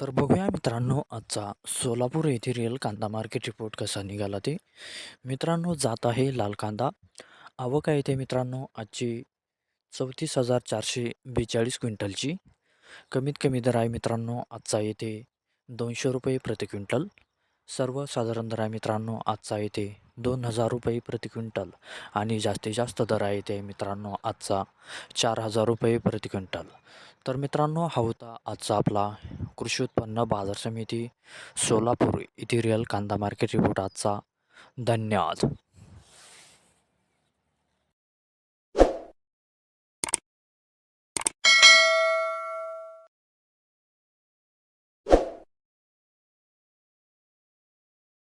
तर बघूया मित्रांनो आजचा सोलापूर येथे रिअल कांदा मार्केट रिपोर्ट कसा निघाला ते. मित्रांनो जात आहे लाल कांदा. आवक आहे ते मित्रांनो आजची चौतीस हजार चारशे बेचाळीस क्विंटलची. कमीत कमी दर आहे मित्रांनो आजचा येथे दोनशे रुपये प्रति क्विंटल. सर्वसाधारण दर आहे मित्रांनो आजचा येथे दोन हजार रुपये प्रति क्विंटल. आणि जास्तीत जास्त दर आहे ते मित्रांनो आजचा चार हजार रुपये प्रति क्विंटल. तर मित्रांनो हा होता आजचा आपला कृषी उत्पन्न बाजार समिती सोलापूर येथे रिअल कांदा मार्केट रिपोर्ट आजचा. धन्यवाद.